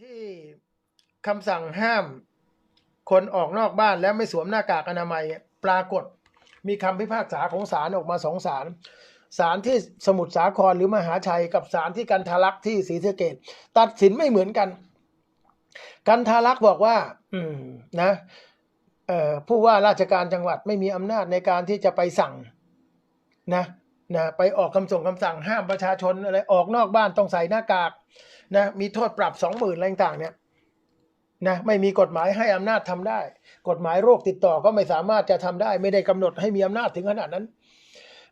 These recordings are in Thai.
ที่คำสั่งห้าม คนออกนอกบ้านและไม่สวมหน้ากากอนามัยปรากฏมีคำพิพากษาของศาลออกมาสองศาลศาลที่สมุทรสาครหรือมหาชัยกับศาลที่กันทารักษ์ที่ศรีสะเกดตัดสินไม่เหมือนกัน กันทารักษ์บอกว่า อืมนะผู้ว่าราชการจังหวัดไม่มีอำนาจในการที่จะไปสั่งนะ นะไปออกคำส่งคำสั่งห้ามประชาชนอะไรออกนอกบ้านต้องใส่หน้ากากนะมีโทษปรับสองหมื่นอะไรต่างเนี่ยนะไม่มีกฎหมายให้อำนาจทำได้ กฎหมายโรคติดต่อก็ไม่สามารถจะทำได้ ไม่ได้กำหนดให้มีอำนาจถึงขนาดนั้น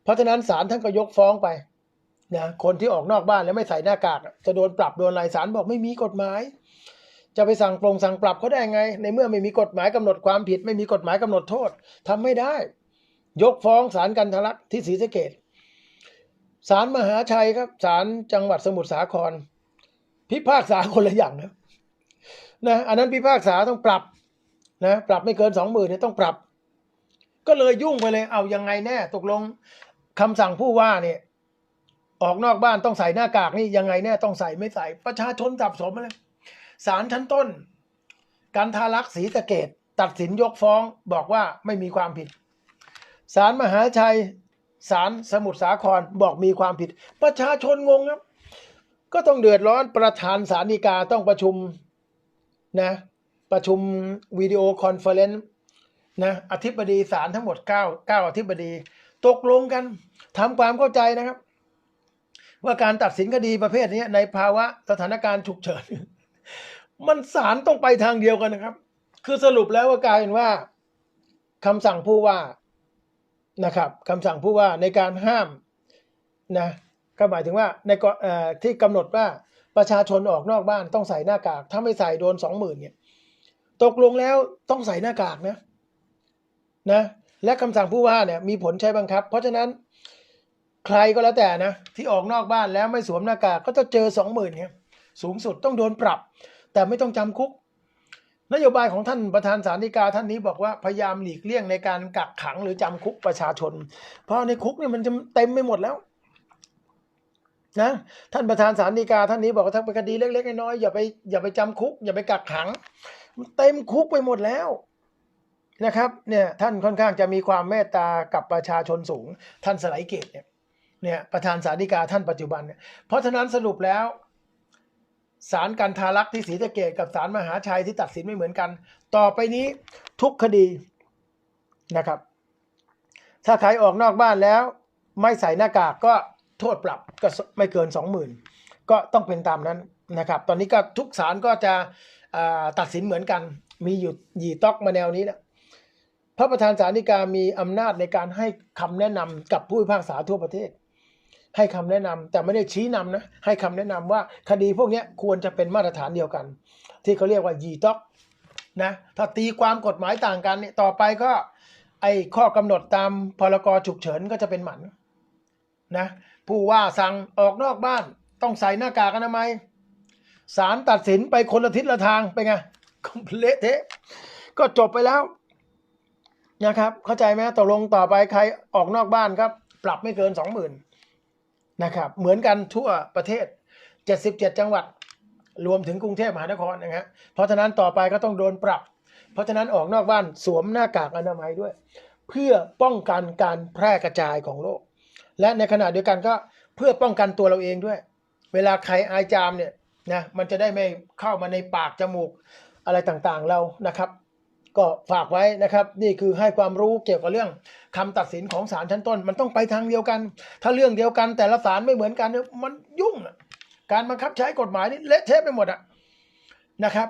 เพราะฉะนั้นศาลท่านก็ยกฟ้องไปนะคนที่ออกนอกบ้านแล้วไม่ใส่หน้ากาก จะโดนปรับโดนอะไรศาลบอกไม่มีกฎหมาย จะไปสั่งปรงสั่งปรับเขาได้ไง ในเมื่อไม่มีกฎหมายกำหนดความผิด ไม่มีกฎหมายกำหนดโทษทำไม่ได้ ยกฟ้องศาลกันทะลักที่ศรีสะเกด ศาลมหาชัยครับศาลจังหวัดสมุทรสาคร พิพากษาคนละอย่างนะนะอันนั้นพิพากษาต้องปรับนะปรับไม่เกินสองหมื่นเนี่ยต้องปรับ ก็เลยยุ่งไปเลยเอายังไงแน่ ตกลงคำสั่งผู้ว่าเนี่ย ออกนอกบ้านต้องใส่หน้ากากนี่ยังไงแน่ต้องใส่ไม่ใส่ ประชาชนสับสนมเลยศาลชั้นต้น การทารักษ์ศรีสะเกดตัดสินยกฟ้องบอกว่าไม่มีความผิดศาลมหาชัย ศาลสมุทรสาครบอกมีความผิด ประชาชนงงครับ ก็ต้องเดือดร้อนประธานศาลฎีกาต้องประชุมนะประชุมวิดีโอคอนเฟอเรนซ์นะอธิบดีศาลทั้งหมด 9 9 อธิบดี ตกลงกันทำความเข้าใจนะครับ ว่าการตัดสินคดีประเภทนี้ในภาวะสถานการณ์ฉุกเฉิน มันศาลต้องไปทางเดียวกันนะครับ คือสรุปแล้วว่ากลายเป็นว่าคำสั่งผู้ว่า นะครับคำสั่งผู้ว่าในการห้ามนะก็หมายถึงว่าในกอ่อที่กำหนดว่าประชาชนออกนอกบ้านต้องใส่หน้ากาก ถ้าไม่ใส่โดนสองหมื่นเนี่ยตกลงแล้วต้องใส่หน้ากากนะนะและคำสั่งผู้ว่าเนี่ยมีผลใช้บังคับ เพราะฉะนั้นใครก็แล้วแต่นะที่ออกนอกบ้านแล้วไม่สวมหน้ากากก็จะเจอสองหมื่นเนี่ยสูงสุดต้องโดนปรับ แต่ไม่ต้องจำคุก นโยบายของท่านประธานศาลฎีกาท่านนี้บอกว่าพยายามหลีกเลี่ยงในการกักขังหรือจำคุกประชาชน เพราะในคุกเนี่ยมันจะเต็มไปหมดแล้วนะท่านประธานศาลฎีกาท่านนี้บอกว่าถ้าเป็นคดีเล็กๆน้อยๆอย่าไปอย่าไปจำคุก อย่าไปกักขัง เต็มคุกไปหมดแล้วนะครับเนี่ยท่านค่อนข้างจะมีความเมตตากับประชาชนสูง ท่านสไลด์เกตเนี่ยเนี่ยประธานศาลฎีกาท่านปัจจุบันเนี่ยเพราะฉะนั้นสรุปแล้ว ศาลกันทารักษ์ที่ศรีสะเกดกับศาลมหาชัยที่ตัดสินไม่เหมือนกัน ต่อไปนี้ทุกคดีนะครับ ถ้าใครออกนอกบ้านแล้ว ไม่ใส่หน้ากากก็โทษปรับก็ไม่เกินสองหมื่นก็ต้องเป็นตามนั้นนะครับ ตอนนี้ก็ทุกศาลก็จะตัดสินเหมือนกัน มีอยู่หยีต๊อกมาแนวนี้นะพระประธานศาลฎีกามีอำนาจในการให้คำแนะนำกับผู้พิพากษาทั่วประเทศ ให้คำแนะนำแต่ไม่ได้ชี้นำนะให้คำแนะนำว่าคดีพวกนี้ควรจะเป็นมาตรฐานเดียวกัน ที่เขาเรียกว่ายีต๊อกนะถ้าตีความกฎหมายต่างกันเนี่ยต่อไปก็ ไอ้ข้อกำหนดตามพรกฉุกเฉินก็จะเป็นหมันนะผู้ว่าสั่งออกนอกบ้านต้องใส่หน้ากากอนามัยศาลตัดสินไปคนละทิศละทางไปไงก็เละเทะก็จบไปแล้วนะครับ เข้าใจไหมตกลงต่อไปใครออกนอกบ้านครับ ปรับไม่เกินสองหมื่น นะครับ เหมือนกันทั่วประเทศ 77 จังหวัด รวมถึงกรุงเทพมหานครนะฮะเพราะฉะนั้นต่อไปก็ต้องโดนปรับ เพราะฉะนั้นออกนอกบ้านสวมหน้ากากอนามัยด้วย เพื่อป้องกันการแพร่กระจายของโรคและในขณะเดียวกันก็เพื่อป้องกันตัวเราเองด้วย เวลาใครอายจามเนี่ยนะมันจะได้ไม่เข้ามาในปากจมูกอะไรต่างๆเรานะครับ ก็ฝากไว้นะครับ นี่คือให้ความรู้เกี่ยวกับเรื่องคำตัดสินของศาลชั้นต้น มันต้องไปทางเดียวกัน ถ้าเรื่องเดียวกันแต่ละศาลไม่เหมือนกันเนี่ยมันยุ่งการบังคับใช้กฎหมายนี่เละเทะไปหมดอะนะครับ